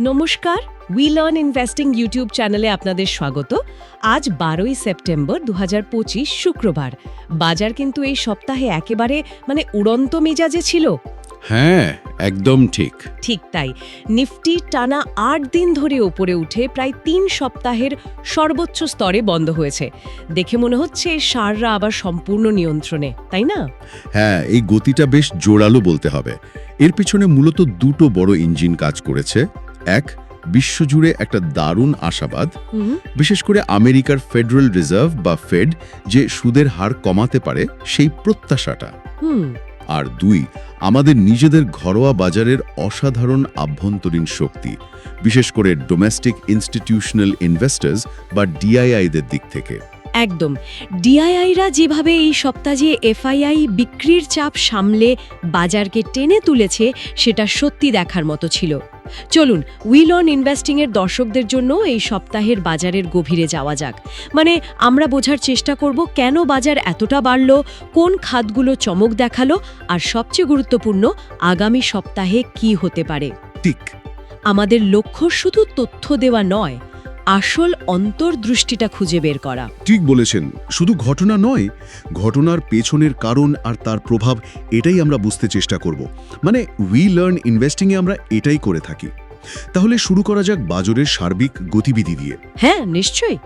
নমস্কার we learn investing YouTube চ্যানেলে আপনাদের স্বাগত। আজ বারোই সেপ্টেম্বর দু হাজার পঁচিশ শুক্রবার। বাজার কিন্তু এই সপ্তাহে একেবারে মানে উড়ন্ত মেজাজে ছিল। হ্যাঁ একদম ঠিক। ঠিক তাই। নিফটি টানা আট দিন ধরে ওপরে উঠে প্রায় তিন সপ্তাহের সর্বোচ্চ স্তরে বন্ধ হয়েছে। দেখে মনে হচ্ছে সাররা আবার সম্পূর্ণ নিয়ন্ত্রণে তাই না? হ্যাঁ এই গতিটা বেশ জোরালো বলতে হবে। এর পিছনে মূলত দুটো বড় ইঞ্জিন কাজ করেছে। এক বিশ্বজুড়ে একটা দারুণ আশাবাদ। বিশেষ করে আমেরিকার ফেডারেল রিজার্ভ বা ফেড যে সুদের হার কমাতে পারে সেই প্রত্যাশাটা। আর দুই আমাদের নিজেদের ঘরোয়া বাজারের অসাধারণ আভ্যন্তরীণ শক্তি বিশেষ করে ডোমেস্টিক ইনস্টিটিউশনাল ইনভেস্টার্স বা ডিআইআইদের দিক থেকে। একদম। ডিআইআইরা যেভাবে এই সপ্তাহে এফআইআই বিক্রির চাপ সামলে বাজারকে টেনে তুলেছে সেটা সত্যি দেখার মতো ছিল। চলুন উইল অন ইনভেস্টিংয়ের দর্শকদের জন্য এই সপ্তাহের বাজারের গভীরে যাওয়া যাক। মানে আমরা বোঝার চেষ্টা করব কেন বাজার এতটা বাড়ল কোন খাতগুলো চমক দেখাল আর সবচেয়ে গুরুত্বপূর্ণ আগামী সপ্তাহে কি হতে পারে। ঠিক। আমাদের লক্ষ্য শুধু তথ্য দেওয়া নয় আসল অন্তর্দৃষ্টিটা খুঁজে বের করা। ঠিক বলেছেন। শুধু ঘটনা নয় ঘটনার পেছনের কারণ আর তার প্রভাব এটাই আমরা বুঝতে চেষ্টা করব। মানে উই লার্ন ইনভেস্টিংয়ে আমরা এটাই করে থাকি। তাহলে শুরু করা যাক বাজারের সার্বিক গতিবিধি দিয়ে। হ্যাঁ নিশ্চয়ই।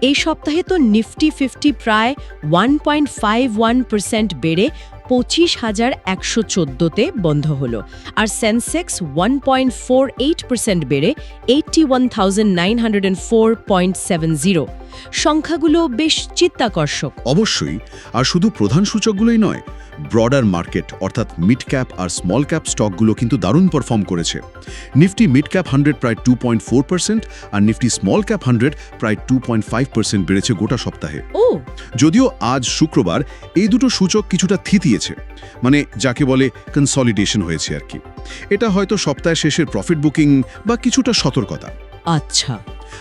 এই সপ্তাহে তো নিফটি ফিফটি প্রায় one point five one percent বেড়ে পঁচিশ হাজার একশো চোদ্দোতে বন্ধ হল। আর Sensex one point four eight percent বেড়ে eighty one thousand nine hundred four point seven zero সংখ্যাগুলো বেশ চিত্তাকর্ষক। অবশ্যই, আর শুধু প্রধান সূচকগুলোই নয় ব্রডার মার্কেট অর্থাৎ মিড ক্যাপ আর স্মল ক্যাপ স্টকগুলো কিন্তু দারুণ পারফর্ম করেছে। নিফটি মিড ক্যাপ হান্ড্রেড প্রায় টু পয়েন্ট ফোর পার্সেন্ট আর নিফটি স্মল ক্যাপ হান্ড্রেড প্রায় টু পয়েন্ট ফাইভ পার্সেন্ট বেড়েছে গোটা সপ্তাহে। ও। যদিও আজ শুক্রবার এই দুটো সূচক কিছুটা থিতিয়েছে মানে যাকে বলে কনসলিডেশন হয়েছে আর কি। এটা হয়তো সপ্তাহের শেষের প্রফিট বুকিং বা কিছুটা সতর্কতা। আচ্ছা।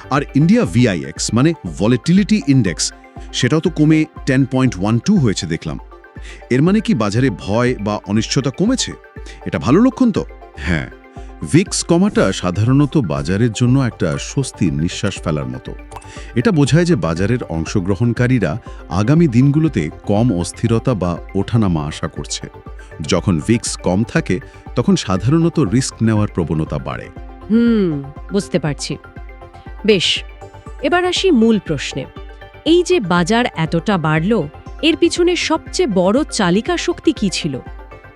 আর ইন্ডিয়া ভিআইএক্স মানে ভলেটিলিটি ইন্ডেক্স সেটাও তো কমে টেন পয়েন্ট ওয়ান টু হয়েছে দেখলাম। এর মানে কি বাজারে ভয় বা অনিশ্চয়তা কমেছে? এটা ভালো লক্ষণ তো? হ্যাঁ ভিক্স কমাটা সাধারণত বাজারের জন্য একটা স্বস্তির নিঃশ্বাস ফেলার মতো। এটা বোঝায় যে বাজারের অংশগ্রহণকারীরা আগামী দিনগুলোতে কম অস্থিরতা বা ওঠানামা আশা করছে। যখন ভিক্স কম থাকে, তখন সাধারণত রিস্ক নেওয়ার প্রবণতা বাড়ে। হুম, বুঝতে পারছি। বেশ, এবার আসি মূল প্রশ্নে। এই যে বাজার এতটা বাড়ল এর পিছনে সবচেয়ে বড় চালিকা শক্তি কি ছিল?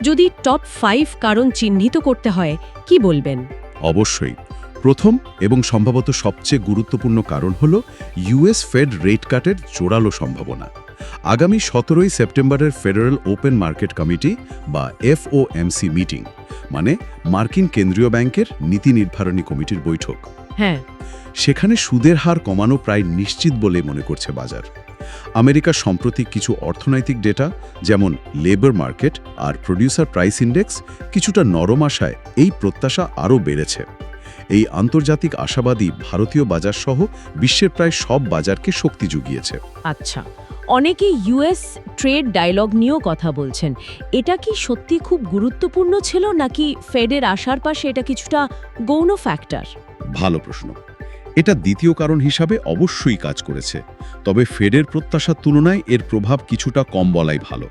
যদি টপ ফাইভ কারণ চিহ্নিত করতে হয় কি বলবেন? অবশ্যই। প্রথম এবং সম্ভবত সবচেয়ে গুরুত্বপূর্ণ কারণ হল ইউএস ফেড রেট কাটের জোরালো সম্ভাবনা। আগামী সতেরোই সেপ্টেম্বরের ফেডারেল ওপেন মার্কেট কমিটি বা এফওএমসি মিটিং মানে মার্কিন কেন্দ্রীয় ব্যাংকের নীতি নির্ধারণী কমিটির বৈঠক। হ্যাঁ। সেখানে সুদের হার কমানো প্রায় নিশ্চিত বলে মনে করছে বাজার। আমেরিকার সম্প্রতি কিছু অর্থনৈতিক ডেটা যেমন লেবার মার্কেট আর প্রডিউসার প্রাইস ইন্ডেক্স কিছুটা নরম আশায় এই প্রত্যাশা আরও বেড়েছে। এই আন্তর্জাতিক আশাবাদী ভারতীয় বাজার সহ বিশ্বের প্রায় সব বাজারকে শক্তি জুগিয়েছে। আচ্ছা অনেকে ইউএস ট্রেড ডায়লগ নিয়েও কথা বলছেন। এটা কি সত্যি খুব গুরুত্বপূর্ণ ছিল নাকি ফেডের আসার পাশে এটা কিছুটা গৌণ ফ্যাক্টর ভালো প্রশ্ন। এটা দ্বিতীয় কারণ হিসাবে অবশ্যই কাজ করেছে। তবে ফেডের প্রত্যাশার তুলনায় এর প্রভাব কিছুটা কম বলাই ভালো।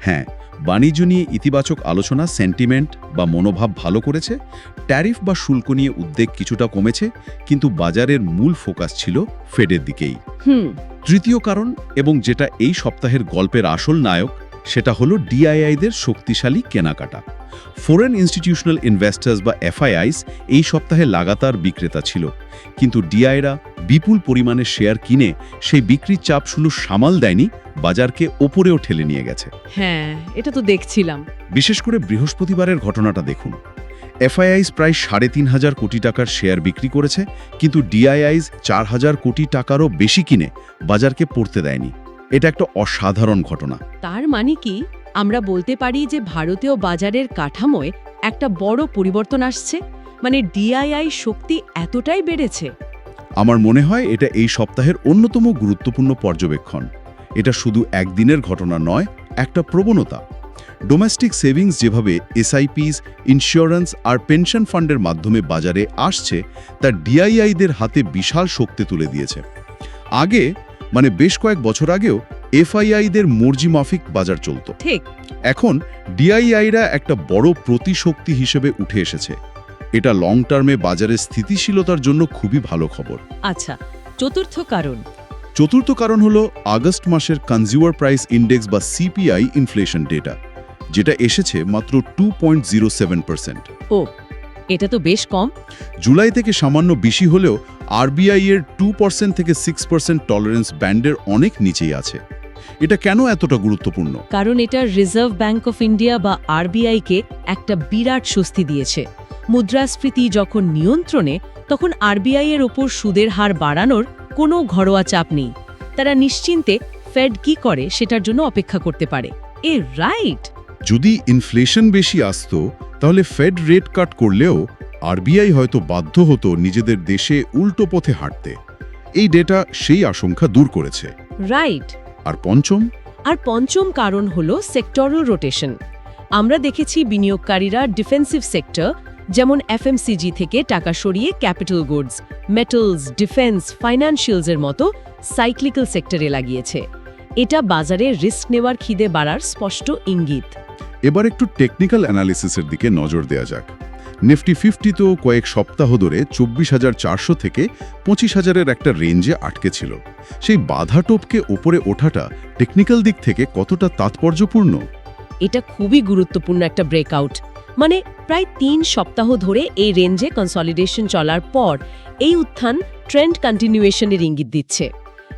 হ্যাঁ বাণিজ্য নিয়ে ইতিবাচক আলোচনা সেন্টিমেন্ট বা মনোভাব ভালো করেছে ট্যারিফ বা শুল্ক নিয়ে উদ্বেগ কিছুটা কমেছে কিন্তু বাজারের মূল ফোকাস ছিল ফেডের দিকেই। হুম। তৃতীয় কারণ এবং যেটা এই সপ্তাহের গল্পের আসল নায়ক সেটা হলো ডিআইআইদের শক্তিশালী কেনাকাটা। ফরেন ইনস্টিটিউশনাল ইনভেস্টার্স বা এফআইআইস এই সপ্তাহে লাগাতার বিক্রেতা ছিল। কিন্তু ডিআইরা বিপুল পরিমাণে শেয়ার কিনে সেই বিক্রির চাপ শুধু সামাল দেয়নি বাজারকে ওপরেও ঠেলে নিয়ে গেছে। হ্যাঁ এটা তো দেখছিলাম। বিশেষ করে বৃহস্পতিবারের ঘটনাটা দেখুন। এফআইআইস প্রায় সাড়ে তিন হাজার কোটি টাকার শেয়ার বিক্রি করেছে কিন্তু ডিআইআইস চার হাজার কোটি টাকারও বেশি কিনে বাজারকে পড়তে দেয়নি। এটা একটা অসাধারণ ঘটনা। তার মানে কি? আমরা বলতে পারি যে ভারতীয় বাজারের কাঠামোয় একটা বড় পরিবর্তন আসছে। মানে ডিআইআই শক্তি এতটাই বেড়েছে। আমার মনে হয় এটা এই সপ্তাহের অন্যতম গুরুত্বপূর্ণ পর্যবেক্ষণ। এটা শুধু একদিনের ঘটনা নয় একটা প্রবণতা। ডোমেস্টিক সেভিংস যেভাবে এসআইপিস ইন্স্যুরেন্স আর পেনশন ফান্ডের মাধ্যমে বাজারে আসছে তা ডিআইআইদের হাতে বিশাল শক্তি তুলে দিয়েছে। আগে মানে বেশ কয়েক বছর আগেও এফআইআইদের মর্জি মাফিক বাজার চলত। ঠিক। এখন ডিআইআইরা একটা বড় প্রতিশক্তি হিসেবে উঠে এসেছে। এটা লং টার্মে বাজারের স্থিতিশীলতার জন্য খুবই ভালো খবর। আচ্ছা চতুর্থ কারণ? চতুর্থ কারণ হলো আগস্ট মাসের কনজিউমার প্রাইস ইন্ডেক্স বা সিপিআই ইনফ্লেশন ডেটা যেটা এসেছে মাত্র two point zero seven percent ও এটা তো বেশ কম। জুলাই থেকে সামান্য বেশি হলেও আরবিআই এর টু পার্সেন্ট থেকে সিক্স পার্সেন্ট টলারেন্স ব্যান্ডের অনেক নিচেই আছে। এটা কেন এতটা গুরুত্বপূর্ণ? কারণ এটা রিজার্ভ ব্যাংক অফ ইন্ডিয়া বা আরবিআইকে একটা বিরাট স্বস্তি দিয়েছে। মুদ্রাস্ফীতি যখন নিয়ন্ত্রণে তখন আরবিআই এর ওপর সুদের হার বাড়ানোর কোনো ঘরোয়া চাপ নেই। তারা নিশ্চিন্তে ফেড কি করে সেটার জন্য অপেক্ষা করতে পারে। এ রাইট! যদি ইনফ্লেশন বেশি আসতো তাহলে ফেড রেট কাট করলেও আরবিআই হয়তো বাধ্য হতো নিজেদের দেশে উল্টো পথে হাঁটতে। এই ডেটা সেই আশঙ্কা দূর করেছে। রাইট আর পঞ্চম? আর পঞ্চম কারণ হল সেক্টরাল রোটেশন আমরা দেখেছি বিনিয়োগকারীরা ডিফেন্সিভ সেক্টর যেমন এফএমসিজি থেকে টাকা সরিয়ে ক্যাপিটাল গুডস মেটালস ডিফেন্স ফাইন্যান্সিয়ালসের মতো সাইক্লিক্যাল সেক্টরে লাগিয়েছে। এটা বাজারে রিস্ক নেওয়ার খিদে বাড়ার স্পষ্ট ইঙ্গিত। এবার একটু টেকনিক্যাল অ্যানালিসিসের দিকে নজর দেওয়া যাক। নিফটি ফিফটি তো কয়েক সপ্তাহ ধরে চব্বিশ হাজার চারশো থেকে পঁচিশ হাজারের একটা রেঞ্জে আটকে ছিল। সেই বাধা টোপকে ওপরে ওঠাটা টেকনিক্যাল দিক থেকে কতটা তাৎপর্যপূর্ণ? এটা খুবই গুরুত্বপূর্ণ একটা ব্রেকআউট মানে প্রায় তিন সপ্তাহ ধরে এই রেঞ্জে কনসলিডেশন চলার পর এই উত্থান ট্রেন্ড কন্টিনিউয়েশনের ইঙ্গিত দিচ্ছে।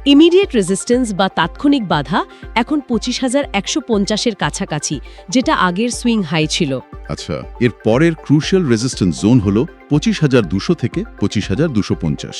ইমিডিয়েট রেজিস্ট্যান্স বা তাৎক্ষণিক বাধা এখন পঁচিশ হাজার একশো পঞ্চাশের কাছাকাছি যেটা আগের সুইং হাই ছিল। আচ্ছা এর পরের ক্রুশিয়াল রেজিস্ট্যান্স জোন হল পঁচিশ হাজার দুশো থেকে পঁচিশ হাজার দুশো পঞ্চাশ।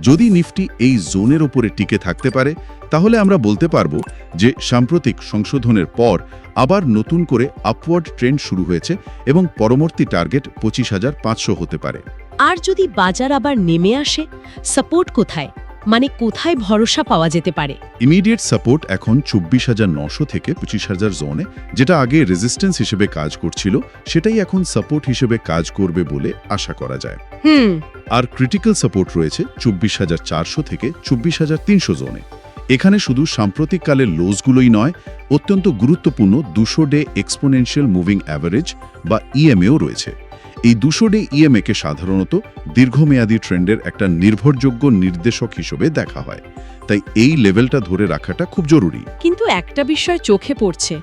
যদি নিফটি এই জোনের ওপরে টিকে থাকতে পারে তাহলে আমরা বলতে পারব যে সাম্প্রতিক সংশোধনের পর আবার নতুন করে আপওয়ার্ড ট্রেন্ড শুরু হয়েছে এবং পরবর্তী টার্গেট পঁচিশ হাজার পাঁচশো হতে পারে। আর যদি বাজার আবার নেমে আসে সাপোর্ট কোথায়? মানে কোথায় ভরসা পাওয়া যেতে পারে? ইমিডিয়েট সাপোর্ট এখন চব্বিশ হাজার নশো থেকে পঁচিশ হাজার জোনে যেটা আগে রেজিস্ট্যান্স হিসেবে কাজ করছিল সেটাই এখন সাপোর্ট হিসেবে কাজ করবে বলে আশা করা যায়। হুম। আর ক্রিটিক্যাল সাপোর্ট রয়েছে চব্বিশ হাজার চারশো থেকে চব্বিশ হাজার তিনশো জোনে এখানে শুধু সাম্প্রতিককালের লোজগুলোই নয় অত্যন্ত গুরুত্বপূর্ণ দুশো ডে এক্সপোনেনশিয়াল মুভিং অ্যাভারেজ বা ইএমএও রয়েছে। এই দুশো ডে ইএমএকে সাধারণত দীর্ঘমেয়াদী ট্রেন্ডের একটা নির্ভরযোগ্য নির্দেশক হিসেবে দেখা হয়। তাই এই লেভেলটা ধরে রাখাটা খুব জরুরি। কিন্তু একটা বিষয় চোখে পড়ছে।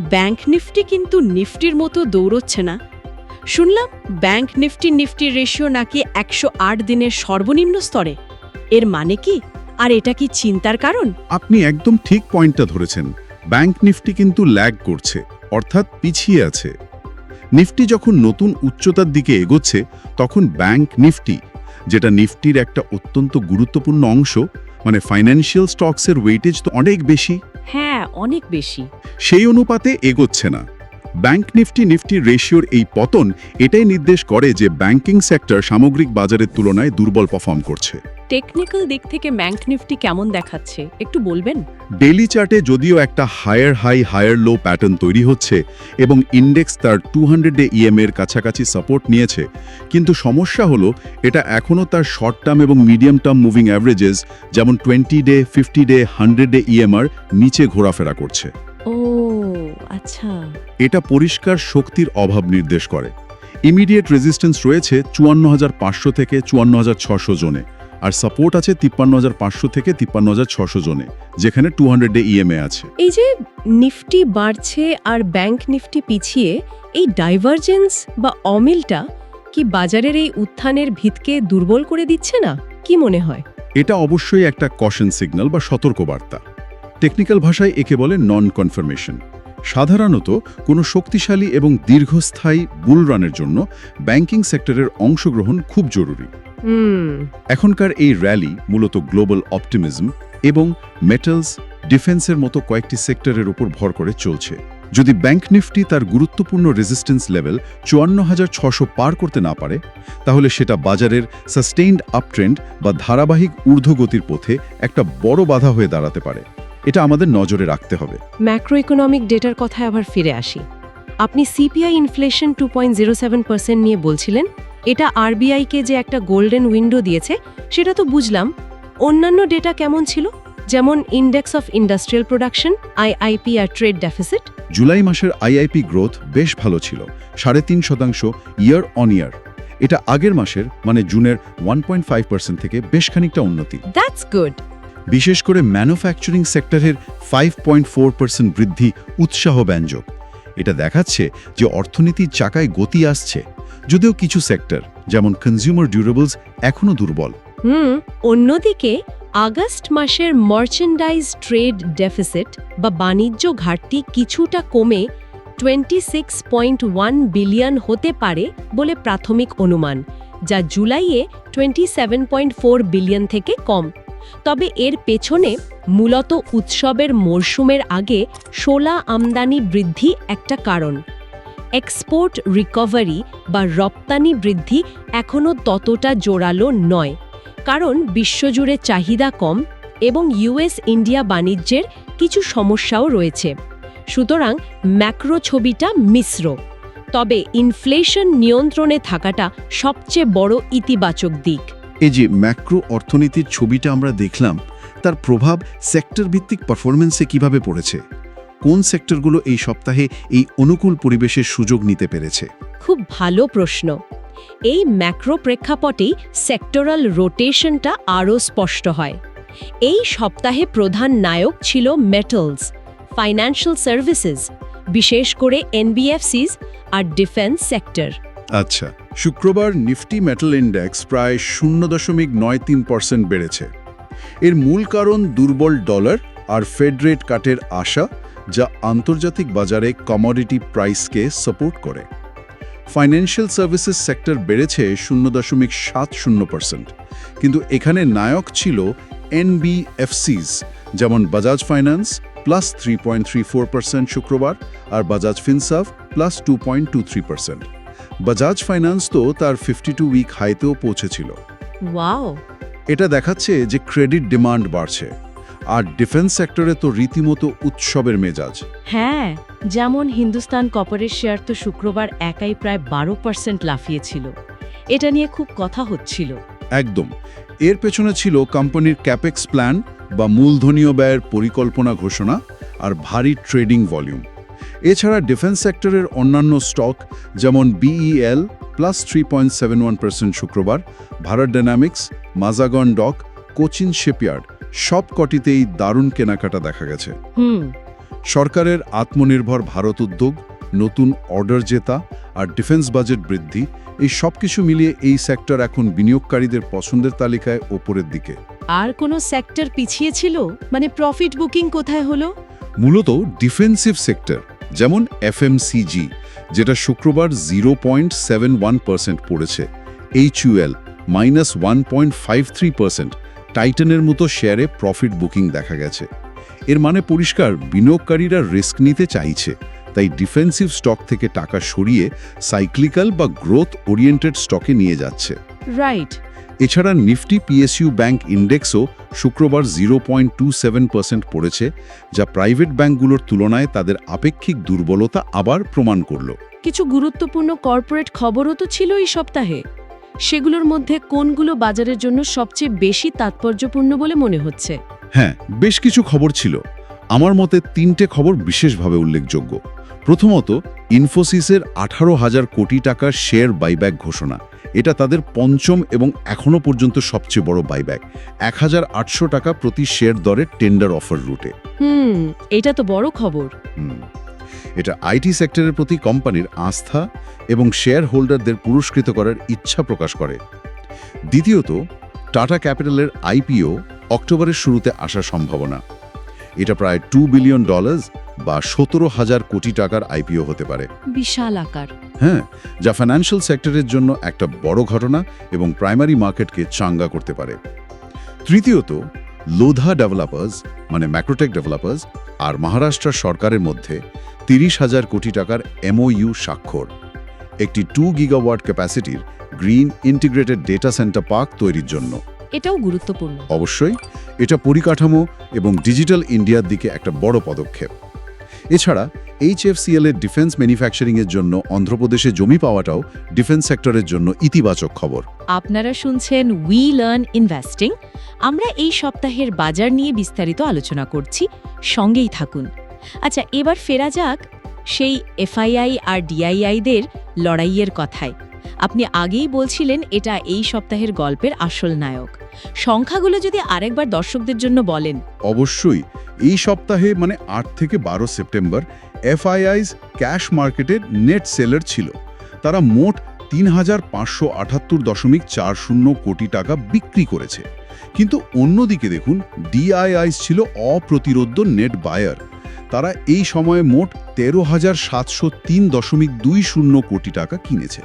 ব্যাংক নিফটি কিন্তু নিফটির মতো দৌড়চ্ছে না। শুনলাম ব্যাংক নিফটি নিফটি রেশিও নাকি একশো আট দিনের সর্বনিম্ন স্তরে। এর মানে কি? আর এটা কি চিন্তার কারণ? আপনি একদম ঠিক পয়েন্টটা ধরেছেন। ব্যাংক নিফটি কিন্তু ল্যাগ করছে অর্থাৎ পিছিয়ে আছে। নিফটি যখন নতুন উচ্চতার দিকে এগোচ্ছে তখন ব্যাংক নিফটি যেটা নিফটির একটা অত্যন্ত গুরুত্বপূর্ণ অংশ মানে ফাইন্যান্সিয়াল স্টকসের ওয়েটেজ তো অনেক বেশি। হ্যাঁ অনেক বেশি। সেই অনুপাতে এগোচ্ছে না। ব্যাংক নিফটি নিফটি রেশিওর এই পতন এটাই নির্দেশ করে যে ব্যাংকিং সেক্টর সামগ্রিক বাজারের তুলনায় দুর্বল পারফর্ম করছে। টেকনিক্যাল দিক থেকে ব্যাংক নিফটি কেমন দেখাচ্ছে একটু বলবেন? ডেলি চার্টে যদিও একটা higher high higher low pattern তৈরি হচ্ছে এবং ইন্ডেক্স তার টু হান্ড্রেড ডে ইএম এর কাছাকাছি সাপোর্ট নিয়েছে কিন্তু সমস্যা হলো এটা এখনও তার শর্ট টার্ম এবং মিডিয়াম টার্ম মুভিং অ্যাভারেজেস যেমন twenty day fifty day hundred day EMA নিচে ঘোরাফেরা করছে। ও আচ্ছা। এটা পরিষ্কার শক্তির অভাব নির্দেশ করে। ইমিডিয়েট রেজিস্ট্যান্স রয়েছে চুয়ান্ন হাজার পাঁচশো থেকে চুয়ান্ন হাজার ছশো জনে আর সাপোর্ট আছে তিপ্পান্ন হাজার পাঁচশো থেকে তিপ্পান্ন হাজার ছশো জনে যেখানে টু হান্ড্রেড ডে ইএমএ আছে। এই যে নিফটি বাড়ছে আর ব্যাংক নিফটি পিছিয়ে এই ডাইভারজেন্স বা অমিলটা কি বাজারের এই উত্থানের ভিতকে দুর্বল করে দিচ্ছে না? কি মনে হয়? এটা অবশ্যই একটা কশন সিগন্যাল বা সতর্কবার্তা। টেকনিক্যাল ভাষায় একে বলে নন কনফার্মেশন সাধারণত কোনো শক্তিশালী এবং দীর্ঘস্থায়ী বুল রানের জন্য ব্যাংকিং সেক্টরের অংশগ্রহণ খুব জরুরি। এখনকার এই র্যালি মূলত গ্লোবাল অপটিমিজম এবং মেটালস ডিফেন্সের মতো কয়েকটি সেক্টরের উপর ভর করে চলছে। যদি ব্যাংক নিফটি তার গুরুত্বপূর্ণ রেজিস্ট্যান্স লেভেল চুয়ান্ন হাজার ছশো পার করতে না পারে তাহলে সেটা বাজারের সাস্টেইনড আপট্রেন্ড বা ধারাবাহিক ঊর্ধ্বগতির পথে একটা বড় বাধা হয়ে দাঁড়াতে পারে। এটা আমাদের নজরে রাখতে হবে। ম্যাক্রো ইকোনমিক ডেটার কথায় আবার ফিরে আসি। আপনি সিপিআই ইনফ্লেশন টু নিয়ে বলছিলেন এটা আরবিআইকে যে একটা গোল্ডেন উইন্ডো দিয়েছে সেটা তো বুঝলাম। অন্যান্য ডেটা কেমন ছিল? যেমন index of industrial production IIP R trade deficit. July মাসের আইআইপি গ্রোথ বেশ ভালো ছিল সাড়ে তিন শতাংশ ইয়ার অন ইয়ার। এটা আগের মাসের মানে জুনের ওয়ান পয়েন্ট ফাইভ পার্সেন্ট থেকে বেশ খানিকটা উন্নতি। দ্যাটস গুড বিশেষ করে ম্যানুফ্যাকচারিং সেক্টরের ফাইভ পয়েন্ট ফোর পার্সেন্ট বৃদ্ধি উৎসাহব্যঞ্জক এটা দেখাচ্ছে যে অর্থনীতির চাকায় গতি আসছে, যদিও কিছু সেক্টর যেমন কনজিউমার ডিউরেবলস এখনও দুর্বল। হুম, অন্যদিকে আগস্ট মাসের মার্চেন্ডাইজ ট্রেড ডেফিসিট বা বাণিজ্য ঘাটতি কিছুটা কমে twenty six point one billion হতে পারে বলে প্রাথমিক অনুমান, যা জুলাইয়ে twenty seven point four billion থেকে কম। তবে এর পেছনে মূলত উৎসবের মরশুমের আগে সোলা আমদানি বৃদ্ধি একটা কারণ। এক্সপোর্ট রিকভারি বা রপ্তানি বৃদ্ধি এখনও ততটা জোরালো নয়, কারণ বিশ্বজুড়ে চাহিদা কম এবং ইউএস ইন্ডিয়া বাণিজ্যের কিছু সমস্যাও রয়েছে। সুতরাং ম্যাক্রো ছবিটা মিশ্র, তবে ইনফ্লেশন নিয়ন্ত্রণে থাকাটা সবচেয়ে বড় ইতিবাচক দিক। এই যে ম্যাক্রো অর্থনীতির ছবিটা আমরা দেখলাম, তার প্রভাব সেক্টর ভিত্তিক পারফরমেন্সে কীভাবে পড়েছে? কোন সেক্টরগুলো এই সপ্তাহে এই অনুকূল পরিবেশের সুযোগ নিতে পেরেছে? খুব ভালো প্রশ্ন। এই ম্যাক্রো প্রেক্ষাপটেই সেক্টরাল রোটেশনটা আরও স্পষ্ট হয়। এই সপ্তাহে প্রধান নায়ক ছিল মেটালস, ফাইন্যান্সিয়াল সার্ভিসেস, বিশেষ করে এনবিএফসিস আর ডিফেন্স সেক্টর। আচ্ছা শুক্রবার নিফটি মেটাল ইন্ডেক্স প্রায় শূন্য দশমিক নয় তিন পার্সেন্ট বেড়েছে। এর মূল কারণ দুর্বল ডলার আর ফেড রেট কাটের আশা, যা আন্তর্জাতিক বাজারে কমোডিটি প্রাইসকে সাপোর্ট করে। ফাইন্যান্সিয়াল সার্ভিসেস সেক্টর বেড়েছে শূন্য দশমিক সাত শূন্য পার্সেন্ট, কিন্তু এখানে নায়ক ছিল এনবিএফসিস যেমন Bajaj Finance plus three point three four percent শুক্রবার আর Bajaj Finserv plus two point two three percent. Bajaj Finance তো তার ফিফটি টু উইক হাইতেও পৌঁছেছিল। ওয়াও এটা দেখাচ্ছে যে ক্রেডিট ডিমান্ড বাড়ছে আর ডিফেন্স সেক্টরে তো রীতিমতো উৎসবের মেজাজ। হ্যাঁ যেমন হিন্দুস্তান কপারের শেয়ার তো শুক্রবার একাই প্রায় বারো পার্সেন্ট লাফিয়েছিল। এটা নিয়ে খুব কথা হচ্ছিল। একদম। এর পেছনে ছিল কোম্পানির ক্যাপেক্স প্ল্যান বা মূলধনীয় ব্যয়ের পরিকল্পনা ঘোষণা আর ভারী ট্রেডিং ভলিউম এছাড়া ডিফেন্স সেক্টরের অন্যান্য স্টক যেমন BEL plus three point seven one percent শুক্রবার Bharat Dynamics Mazagon Dock Cochin Shipyard সব কটিতেই দারুণ কেনাকাটা দেখা গেছে। হুম। সরকারের আত্মনির্ভর ভারত উদ্যোগ নতুন অর্ডার জেতা আর ডিফেন্স বাজেট বৃদ্ধি এই সব কিছু মিলিয়ে এই সেক্টর এখন বিনিয়োগকারীদের পছন্দের তালিকায় ওপরের দিকে। আর কোনো সেক্টর পিছিয়ে ছিল? মানে প্রফিট বুকিং কোথায় হলো? মূলত ডিফেন্সিভ সেক্টর যেমন এফএমসিজি যেটা শুক্রবার zero point seven one percent পড়েছে minus one point five three টাইটানের মতো শেয়ারে প্রফিট বুকিং দেখা গেছে। এর মানে পরিষ্কার, বিনিয়োগকারীরা রিস্ক নিতে চাইছে, তাই ডিফেন্সিভ স্টক থেকে টাকা সরিয়ে সাইক্লিক্যাল বা গ্রোথ ওরিয়েন্টেড স্টকে নিয়ে যাচ্ছে। রাইট এছাড়া নিফটি পিএসইউ ব্যাংক ইন্ডেক্সও শুক্রবার zero point two seven percent পড়েছে যা প্রাইভেট ব্যাংকগুলোর তুলনায় তাদের আপেক্ষিক দুর্বলতা আবার প্রমাণ করল। কিছু গুরুত্বপূর্ণ কর্পোরেট খবরও তো ছিল এই সপ্তাহে। সেগুলোর মধ্যে কোনগুলো বাজারের জন্য সবচেয়ে বেশি তাৎপর্যপূর্ণ বলে মনে হচ্ছে? হ্যাঁ বেশ কিছু খবর ছিল। আমার মতে তিনটে খবর বিশেষভাবে উল্লেখযোগ্য। প্রথমত ইনফোসিসের আঠারো হাজার কোটি টাকার শেয়ার বাইব্যাক ঘোষণা। এটা তাদের পঞ্চম এবং এখনও পর্যন্ত সবচেয়ে বড় বাইব্যাক এক হাজার আটশো টাকা প্রতি শেয়ার দরে টেন্ডার অফার রুটে হুম এটা তো বড় খবর। এটা আইটি সেক্টরের প্রতি কোম্পানির আস্থা এবং শেয়ার হোল্ডারদের পুরস্কৃত করার ইচ্ছা প্রকাশ করে। দ্বিতীয়ত টাটা ক্যাপিটালের আইপিও অক্টোবরের শুরুতে আসার সম্ভাবনা। এটা প্রায় টু বিলিয়ন ডলার্স বা সতেরো হাজার কোটি টাকার আইপিও হতে পারে। বিশাল আকার। হ্যাঁ যা ফাইন্যান্সিয়াল সেক্টরের জন্য একটা বড় ঘটনা এবং প্রাইমারি মার্কেটকে চাঙ্গা করতে পারে। তৃতীয়ত লোধা ডেভেলপার্স মানে ম্যাক্রোটেক ডেভেলপার্স আর মহারাষ্ট্র সরকারের মধ্যে তিরিশ হাজার কোটি টাকার এমওইউ স্বাক্ষর একটি two gigawatt ক্যাপাসিটির green integrated data centre park তৈরির জন্য। এটাও গুরুত্বপূর্ণ। অবশ্যই এটা পরিকাঠামো এবং ডিজিটাল ইন্ডিয়ার দিকে একটা বড় পদক্ষেপ। এছাড়া এইচ এইচএফসিএল এর ডিফেন্স ম্যানুফ্যাকচারিংয়ের জন্য অন্ধ্রপ্রদেশে জমি পাওয়াটাও ডিফেন্স সেক্টরের জন্য ইতিবাচক খবর। আপনারা শুনছেন উই লার্ন ইনভেস্টিং আমরা এই সপ্তাহের বাজার নিয়ে বিস্তারিত আলোচনা করছি সঙ্গেই থাকুন। আচ্ছা এবার ফেরা যাক সেই এফআইআই আর ডিআইআইদের লড়াইয়ের কথায়। আপনি আগেই বলছিলেন এটা এই সপ্তাহের গল্পের আসল নায়ক। সংখ্যাগুলো যদি আরেকবার দর্শকদের জন্য বলেন। অবশ্যই, এই সপ্তাহে মানে আট থেকে বারো সেপ্টেম্বর এফআইআইস ক্যাশ মার্কেটের নেট সেলার ছিল। তারা মোট তিন হাজার পাঁচশো আটাত্তর দশমিক চার শূন্য কোটি টাকা বিক্রি করেছে। কিন্তু অন্যদিকে দেখুন, ডিআইআইস ছিল অপ্রতিরোধ্য নেট বায়ার। তারা এই সময়ে মোট তেরো হাজার সাতশো তিন দশমিক দুই শূন্য কোটি টাকা কিনেছে।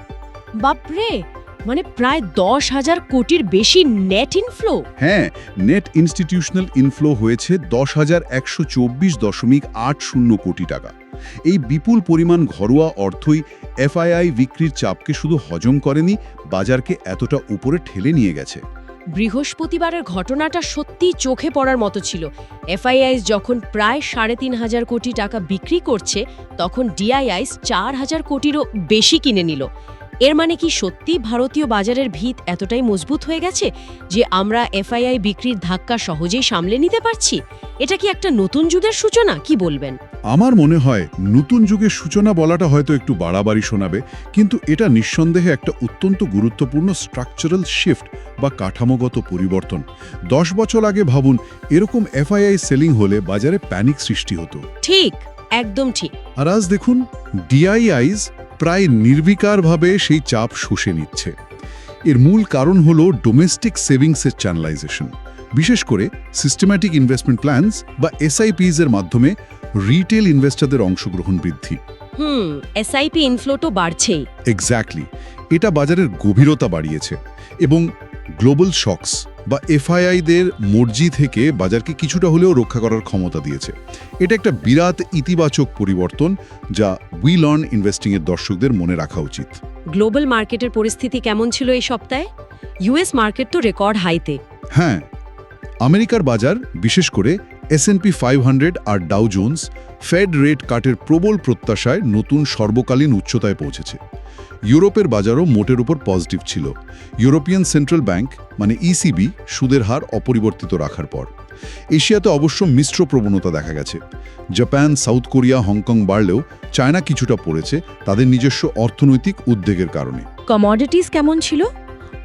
বাপরে! মানে প্রায় দশ হাজার কোটির বেশি নেট ইনফ্লো হ্যাঁ নেট ইনস্টিটিউশনাল ইনফ্লো হয়েছে দশ হাজার একশো চব্বিশ দশমিক আট শূন্য কোটি টাকা। এই বিপুল পরিমাণ ঘরোয়া অর্থই এফআইআই বিক্রির চাপকে শুধু হজম করেনি বাজারকে এতটা উপরে ঠেলে নিয়ে গেছে। বৃহস্পতিবারের ঘটনাটা সত্যিই চোখে পড়ার মতো ছিল। এফআইআইস যখন প্রায় সাড়ে তিন হাজার কোটি টাকা বিক্রি করছে তখন ডিআইআইস চার হাজার কোটিরও বেশি কিনে নিল। এর মানে কি সত্যি ভারতীয় বাজারের ভিত এতটাই মজবুত হয়ে গেছে যে আমরা এফআইআই বিক্রির ধাক্কা সহজেই সামলে নিতে পারছি? এটা কি একটা নতুন যুগের সূচনা? কি বলবেন? আমার মনে হয় নতুন যুগের সূচনা বলাটা হয়তো একটু বাড়াবাড়ি শোনাবে কিন্তু এটা নিঃসন্দেহে একটা অত্যন্ত গুরুত্বপূর্ণ স্ট্রাকচারাল শিফট বা কাঠামোগত পরিবর্তন। দশ বছর আগে ভাবুন এরকম এফআইআই সেলিং হলে বাজারে প্যানিক সৃষ্টি হতো। ঠিক একদম ঠিক। আর আজ দেখুন ডিআইআইজ প্রায় নির্বিকারভাবে সেই চাপ শুষে নিচ্ছে। এর মূল কারণ হল ডোমেস্টিক সেভিংসের চ্যানেলাইজেশন বিশেষ করে সিস্টেম্যাটিক ইনভেস্টমেন্ট প্ল্যানস বা এসআইপিজ এর মাধ্যমে রিটেল ইনভেস্টরদের অংশগ্রহণ বৃদ্ধি। হুম এসআইপি ইনফ্লো তো বাড়ছেই। এক্স্যাক্টলি এটা বাজারের গভীরতা বাড়িয়েছে এবং গ্লোবাল শকস বা এফআইআইদের মর্জি থেকে বাজারকে কিছুটা হলেও রক্ষা করার ক্ষমতা দিয়েছে। এটা একটা বিরাট ইতিবাচক পরিবর্তন যা উই লার্ন ইনভেস্টিংয়ের দর্শকদের মনে রাখা উচিত। গ্লোবাল মার্কেটের পরিস্থিতি কেমন ছিল এই সপ্তাহে? ইউএস মার্কেট তো রেকর্ড হাইতে হ্যাঁ আমেরিকার বাজার, বিশেষ করে এসএনপি ফাইভ আর ডাউ জোন্স ফেড রেট কাটের প্রবল প্রত্যাশায় নতুন সর্বকালীন উচ্চতায় পৌঁছেছে। ইউরোপের বাজারও মোটের উপর পজিটিভ ছিল। ইউরোপিয়ান সেন্ট্রাল ব্যাংক মানে ইসিবি সুদের হার অপরিবর্তিত রাখার পর। এশিয়াতে অবশ্য মিশ্র প্রবণতা দেখা গেছে। Japan, South Korea, Hong Kong বাড়লেও চায়না কিছুটা পড়েছে তাদের নিজস্ব অর্থনৈতিক উদ্বেগের কারণে। কমোডিটিস কেমন ছিল?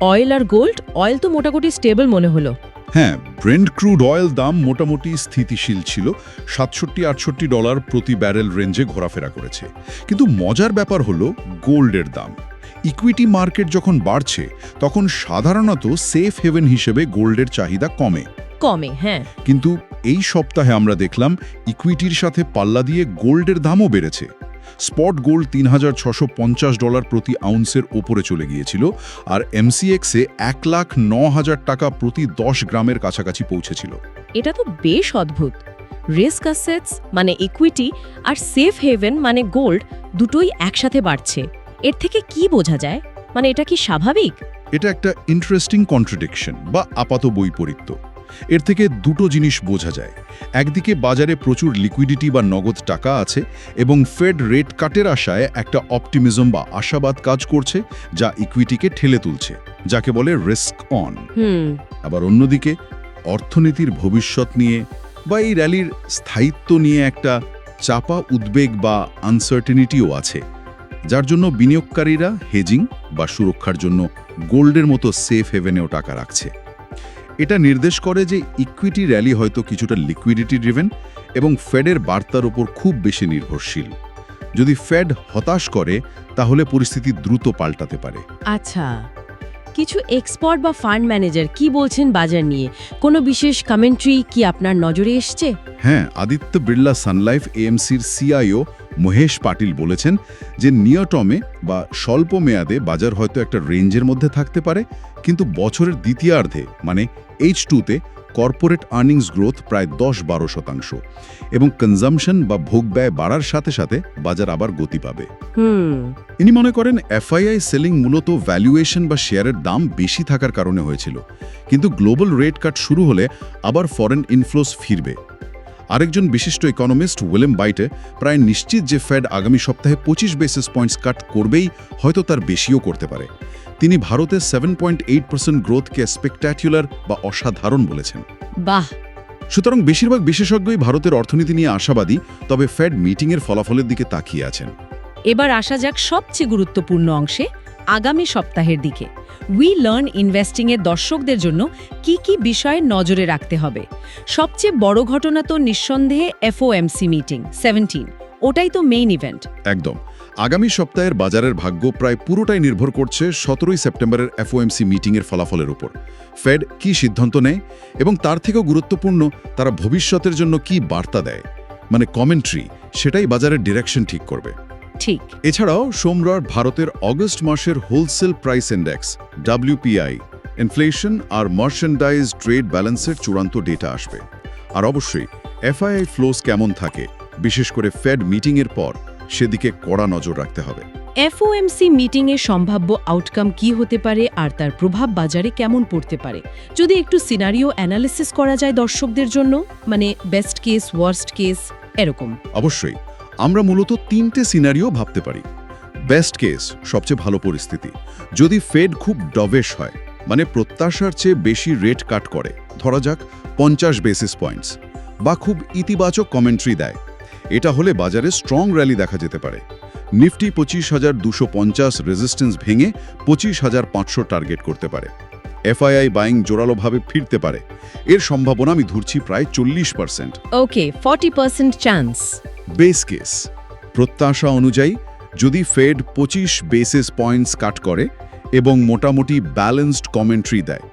অয়েল আর গোল্ড অয়েল তো মোটামুটি স্টেবল মনে হলো। হ্যাঁ ব্রেন্ড ক্রুড অয়েল দাম মোটামুটি স্থিতিশীল ছিল সাতষট্টি আটষট্টি ডলার প্রতি ব্যারেল রেঞ্জে ঘোরাফেরা করেছে। কিন্তু মজার ব্যাপার হলো গোল্ডের দাম। ইকুইটি মার্কেট যখন বাড়ছে তখন সাধারণত সেফ হেভেন হিসেবে গোল্ডের চাহিদা কমে। কমে হ্যাঁ। কিন্তু এই সপ্তাহে আমরা দেখলাম ইকুইটির সাথে পাল্লা দিয়ে গোল্ডের দামও বেড়েছে। স্পট গোল্ড তিন ডলার প্রতি আউন্সের ওপরে চলে গিয়েছিল আর এমসিএক্সে এক লাখ ন হাজার টাকা প্রতি দশ গ্রামের কাছাকাছি পৌঁছেছিল। এটা তো বেশ অদ্ভুত। রিস্ক অ্যাসেটস মানে ইকুইটি আর সেফ হেভেন মানে গোল্ড দুটোই একসাথে বাড়ছে। এর থেকে কি বোঝা যায়? মানে এটা কি স্বাভাবিক? এটা একটা ইন্টারেস্টিং কন্ট্রাডিকশন বা আপাত বৈপরীত্য। এর থেকে দুটো জিনিস বোঝা যায়। একদিকে বাজারে প্রচুর লিকুইডিটি বা নগদ টাকা আছে এবং ফেড রেট কাটের আশায় একটা অপটিমিজম বা আশাবাদ কাজ করছে যা ইকুইটিকে ঠেলে তুলছে যাকে বলে রিস্ক অন হুম। আবার অন্যদিকে অর্থনীতির ভবিষ্যৎ নিয়ে বা এই র্যালির স্থায়িত্ব নিয়ে একটা চাপা উদ্বেগ বা আনসার্টেনিটিও আছে যার জন্য বিনিয়োগকারীরা হেজিং বা সুরক্ষার জন্য গোল্ডের মতো সেফ হেভেনেও টাকা রাখছে। এটা নির্দেশ করে যে ইকুইটি র্যালি হয়তো কিছুটা লিকুইডিটি ড্রিভেন এবং ফেডের বার্তার উপর খুব বেশি নির্ভরশীল। যদি ফেড হতাশ করে তাহলে পরিস্থিতি দ্রুত পাল্টাতে পারে। আচ্ছা কিছু এক্সপার্ট বা ফান্ড ম্যানেজার কি বলছেন বাজার নিয়ে? কোনো বিশেষ কমেন্ট্রি কি আপনার নজরে এসছে? হ্যাঁ আদিত্য বিড়লা সানলাইফ এএমসির সিআইও মহেশ পাটিল বলেছেন যে নিয়টমে বা স্বল্প মেয়াদে বাজার হয়তো একটা রেঞ্জের মধ্যে থাকতে পারে কিন্তু বছরের দ্বিতীয়ার্ধে মানে এইচ টুতে কর্পোরেট আর্নিংস গ্রোথ প্রায় দশ বারো শতাংশ এবং কনজামশন বা ভোগ ব্যয় বাড়ার সাথে সাথে বাজার আবার গতি পাবে। ইনি মনে করেন এফআইআই সেলিং মূলত ভ্যালুয়েশন বা শেয়ারের দাম বেশি থাকার কারণে হয়েছিল কিন্তু গ্লোবাল রেট কাট শুরু হলে আবার ফরেন ইনফ্লোস ফিরবে। আরেকজন বিশিষ্ট ইকোনমিস্ট উইলেম বাইটে প্রায় নিশ্চিত যে ফেড আগামী সপ্তাহে পঁচিশ বেসিস পয়েন্টস কাট করবেই হয়তো তার বেশিও করতে পারে। তিনি ভারতে সেভেন পয়েন্ট এইট পার্সেন্ট গ্রোথকে স্পেকট্যাকুলার বা অসাধারণ বলেছেন। বাহ! সুতরাং বেশিরভাগ বিশেষজ্ঞই ভারতের অর্থনীতি নিয়ে আশাবাদী তবে ফেড মিটিংয়ের ফলাফলের দিকে তাকিয়ে আছেন। এবার আসা যাক সবচেয়ে গুরুত্বপূর্ণ অংশে আগামী সপ্তাহের দিকে। উই লার্ন ইনভেস্টিংয়ের দর্শকদের জন্য কি কি বিষয়ে নজরে রাখতে হবে। সবচেয়ে বড় ঘটনা তো নিঃসন্দেহে এফওএমসি মিটিং সেভেন্টিন ওটাই তো মেইন ইভেন্ট একদম। আগামী সপ্তাহের বাজারের ভাগ্য প্রায় পুরোটাই নির্ভর করছে সতেরোই সেপ্টেম্বরের এফওএমসি মিটিংয়ের ফলাফলের উপর। ফেড কি সিদ্ধান্ত নেয় এবং তার থেকেও গুরুত্বপূর্ণ তারা ভবিষ্যতের জন্য কি বার্তা দেয়। মানে কমেন্ট্রি সেটাই বাজারের ডিরেকশন ঠিক করবে। ঠিক। এছাড়াও সোমবার ভারতের অগস্ট মাসের wholesale price index WPI inflation আর মার্চেন্ডাইজ ট্রেড ব্যালেন্সের চূড়ান্ত ডেটা আসবে। আর অবশ্যই এফআইআই ফ্লোস কেমন থাকে বিশেষ করে ফেড মিটিংয়ের পর সেদিকে কড়া নজর রাখতে হবে। এফওএমসি মিটিংয়ের সম্ভাব্য আউটকাম কি হতে পারে আর তার প্রভাব বাজারে কেমন পড়তে পারে? যদি একটু সিনারিও অ্যানালিসিস করা যায় দর্শকদের জন্য মানে বেস্ট কেস ওয়ার্স্ট কেস এরকম। অবশ্যই আমরা মূলত তিনটে সিনারিও ভাবতে পারি। বেস্ট কেস সবচেয়ে ভালো পরিস্থিতি। যদি ফেড খুব ডবেশ হয় মানে প্রত্যাশার চেয়ে বেশি রেট কাট করে, ধরা যাক পঞ্চাশ বেসিস পয়েন্টস বা খুব ইতিবাচক কমেন্ট্রি দেয়, এটা হলে বাজারে স্ট্রং র্যালি দেখা যেতে পারে। নিফটি পঁচিশ হাজার দুশো পঞ্চাশ রেজিস্ট্যান্স ভেঙে পঁচিশ হাজার পাঁচশো টার্গেট করতে পারে। এফআইআই বাইং জোরালোভাবে ফিরতে পারে। এর সম্ভাবনা আমি ধরছি প্রায় চল্লিশ percent okay forty percent chance base case. প্রত্যাশা অনুযায়ী, যদি ফেড পঁচিশ বেসিস পয়েন্টস কাট করে এবং মোটামুটি ব্যালেন্সড কমেন্ট্রি দেয়।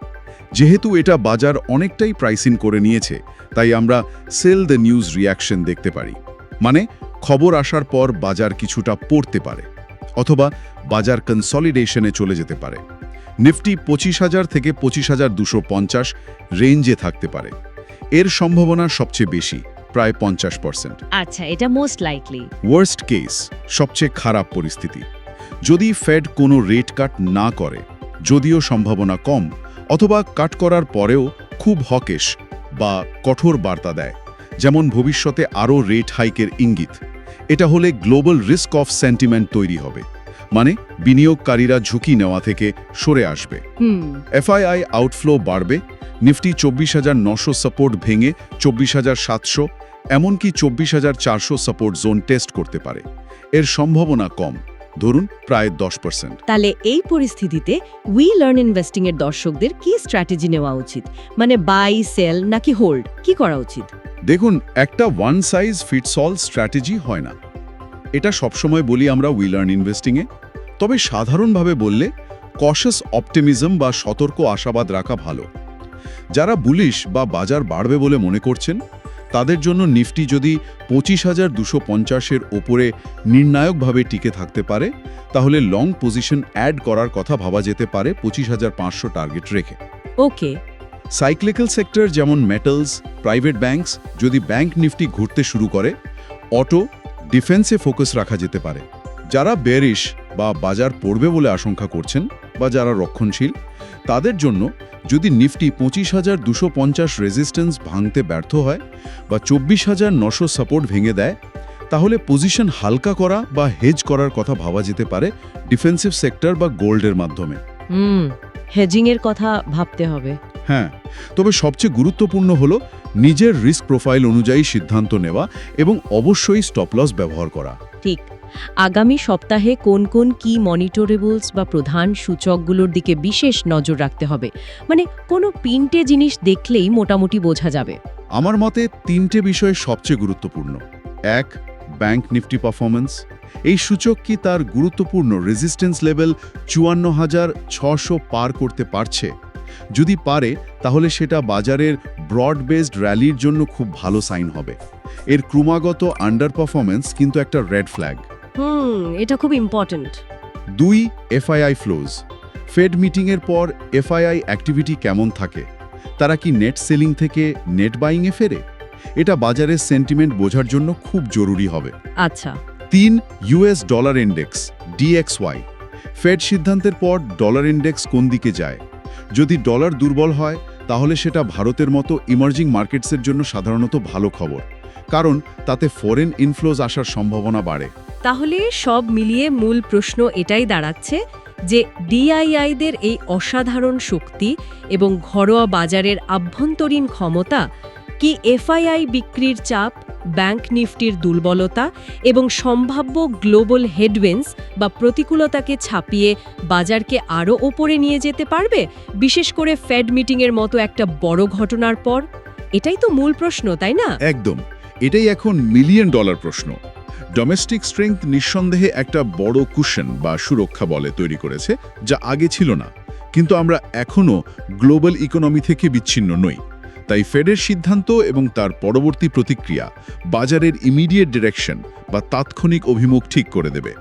যেহেতু এটা বাজার অনেকটাই প্রাইসিন করে নিয়েছে, তাই আমরা সেল দ্য নিউজ রিয়াকশন দেখতে পারি। মানে খবর আসার পর বাজার কিছুটা পড়তে পারে, অথবা বাজার কনসলিডেশনে চলে যেতে পারে। নিফটি পঁচিশ হাজার থেকে পঁচিশ হাজার দুশো পঞ্চাশ রেঞ্জে থাকতে পারে। এর সম্ভাবনা সবচেয়ে বেশি। প্রায় পঞ্চাশ পার্সেন্ট। আচ্ছা এটা মোস্ট লাইকলি ওয়ার্স্ট কেস সবচেয়ে খারাপ পরিস্থিতি। যদি ফেড কোনো রেট কাট না করে যদিও সম্ভাবনা কম অথবা কাট করার পরেও খুব হকেশ বা কঠোর বার্তা দেয় যেমন ভবিষ্যতে আরও রেট হাইকের ইঙ্গিত। এটা হলে গ্লোবাল রিস্ক অফ সেন্টিমেন্ট তৈরি হবে মানে বিনিয়োগকারীরা ঝুঁকি নেওয়া থেকে সরে আসবে। এফআইআই আউটফ্লো বাড়বে নিফটি চব্বিশ হাজার নশো সাপোর্ট ভেঙে চব্বিশ হাজার সাতশো এমনকি চব্বিশ হাজার চারশো সাপোর্ট জোন টেস্ট করতে পারে। এর সম্ভাবনা কম ধরুন প্রায় দশ পার্সেন্ট তাহলে এই পরিস্থিতিতে উই লার্ন ইনভেস্টিং এর দর্শকদের কি স্ট্র্যাটেজি নেওয়া উচিত? মানে বাই সেল নাকি হোল্ড কি করা উচিত? দেখুন একটা one size fits all strategy হয় না। এটা সবসময় বলি আমরা উই লার্ন ইনভেস্টিংয়ে তবে সাধারণভাবে বললে কশাস অপটিমিজম বা সতর্ক আশাবাদ রাখা ভালো। যারা বুলিশ বা বাজার বাড়বে বলে মনে করছেন তাদের জন্য নিফটি যদি পঁচিশ হাজার দুশো পঞ্চাশের ওপরে নির্ণায়কভাবে টিকে থাকতে পারে তাহলে লং পজিশন অ্যাড করার কথা ভাবা যেতে পারে পঁচিশ হাজার পাঁচশো টার্গেট রেখে। ওকে। সাইক্লিক্যাল সেক্টর যেমন মেটালস প্রাইভেট ব্যাংকস যদি ব্যাংক নিফটি ঘুরতে শুরু করে অটো ডিফেন্সে ফোকাস রাখা যেতে পারে। যারা বেরিশ বা বাজার পড়বে বলে আশঙ্কা করছেন বা যারা রক্ষণশীল তাদের জন্য যদি নিফটি পঁচিশ হাজার দুশো পঞ্চাশ রেজিস্ট্যান্স ভাঙতে ব্যর্থ হয় বা চব্বিশ হাজার নশো সাপোর্ট ভেঙে দেয় তাহলে পজিশন হালকা করা বা হেজ করার কথা ভাবা যেতে পারে ডিফেন্সিভ সেক্টর বা গোল্ডের মাধ্যমে। হুম হেজিং এর কথা ভাবতে হবে। হ্যাঁ তবে সবচেয়ে গুরুত্বপূর্ণ হলো নিজের রিস্ক প্রোফাইল অনুযায়ী সিদ্ধান্ত নেওয়া এবং অবশ্যই স্টপ লস ব্যবহার করা। ঠিক। আগামী সপ্তাহে কোন কোন কি মনিটরেবলস বা প্রধান সূচকগুলোর দিকে বিশেষ নজর রাখতে হবে? মানে কোনো তিনটে জিনিস দেখলেই মোটামুটি বোঝা যাবে। আমার মতে তিনটে বিষয় সবচেয়ে গুরুত্বপূর্ণ। এক ব্যাংক নিফটি পারফরমেন্স এই সূচক কি তার গুরুত্বপূর্ণ রেজিস্ট্যান্স লেভেল চুয়ান্ন হাজার ছশো পার করতে পারছে? যদি পারে, তাহলে সেটা বাজারের ব্রড বেসড র্যালির জন্য খুব ভালো সাইন হবে। এর ক্রমাগত আন্ডার পারফরমেন্স কিন্তু একটা রেড ফ্ল্যাগ হুম এটা খুব ইম্পর্ট্যান্ট দুই এফআইআই ফ্লোজ ফেড মিটিংয়ের পর এফআইআই অ্যাক্টিভিটি কেমন থাকে? তারা কি নেট সেলিং থেকে নেট বাইংয়ে ফেরে? এটা বাজারের সেন্টিমেন্ট বোঝার জন্য খুব জরুরি হবে। আচ্ছা। তিন US dollar index DXY Fed সিদ্ধান্তের পর ডলার ইন্ডেক্স কোন দিকে যায়? যদি ডলার দুর্বল হয় তাহলে সেটা ভারতের মতো ইমার্জিং মার্কেটসের জন্য সাধারণত ভালো খবর। কারণ তাতে ফরেন ইনফ্লোজ আসার সম্ভাবনা বাড়ে। তাহলে সব মিলিয়ে মূল প্রশ্ন এটাই দাঁড়াচ্ছে যে ডিআইআইদের এই অসাধারণ শক্তি এবং ঘরোয়া বাজারের আভ্যন্তরীণ ক্ষমতা কি এফআইআই বিক্রির চাপ, ব্যাংক নিফটির দুর্বলতা এবং সম্ভাব্য গ্লোবাল হেডওয়েন্স বা প্রতিকূলতাকে ছাপিয়ে বাজারকে আরও ওপরে নিয়ে যেতে পারবে? বিশেষ করে ফেড মিটিংয়ের মতো একটা বড় ঘটনার পর? এটাই তো মূল প্রশ্ন, তাই না? একদম। এটাই এখন মিলিয়ন ডলার প্রশ্ন। ডোমেস্টিক স্ট্রেংথ নিঃসন্দেহে একটা বড় কুশন বা সুরক্ষা বলে তৈরি করেছে, যা আগে ছিল না। কিন্তু আমরা এখনও গ্লোবাল ইকোনমি থেকে বিচ্ছিন্ন নই। তাই ফেডের সিদ্ধান্ত এবং তার পরবর্তী প্রতিক্রিয়া বাজারের ইমিডিয়েট ডিরেকশন বা তাৎক্ষণিক অভিমুখ ঠিক করে দেবে।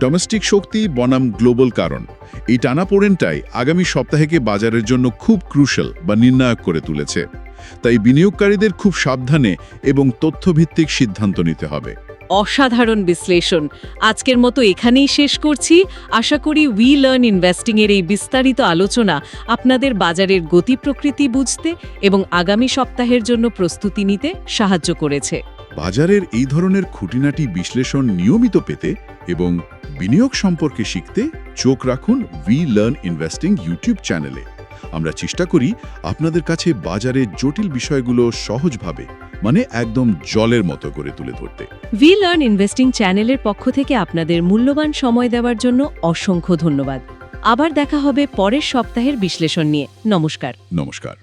ডোমেস্টিক শক্তি বনাম গ্লোবাল কারণ। এই টানাপোড়েনটাই আগামী সপ্তাহেকে বাজারের জন্য খুব ক্রুশাল বা নির্ণায়ক করে তুলেছে। তাই বিনিয়োগকারীদের খুব সাবধানে এবং তথ্যভিত্তিক সিদ্ধান্ত নিতে হবে। অসাধারণ বিশ্লেষণ। আজকের মতো এখানেই শেষ করছি। আশা করি উই লার্ন ইনভেস্টিংয়ের এই বিস্তারিত আলোচনা আপনাদের বাজারের গতি প্রকৃতি বুঝতে এবং আগামী সপ্তাহের জন্য প্রস্তুতি নিতে সাহায্য করেছে। বাজারের এই ধরনের খুঁটিনাটি বিশ্লেষণ নিয়মিত পেতে এবং বিনিয়োগ সম্পর্কে শিখতে চোখ রাখুন উই লার্ন ইনভেস্টিং ইউটিউব চ্যানেলে আমরা চেষ্টা করি আপনাদের কাছে বাজারের জটিল বিষয়গুলো সহজভাবে মানে একদম জলের মতো করে তুলে ধরতে। ভি লার্ন ইনভেস্টিং চ্যানেলের পক্ষ থেকে আপনাদের মূল্যবান সময় দেওয়ার জন্য অসংখ্য ধন্যবাদ। আবার দেখা হবে পরের সপ্তাহের বিশ্লেষণ নিয়ে। নমস্কার। নমস্কার।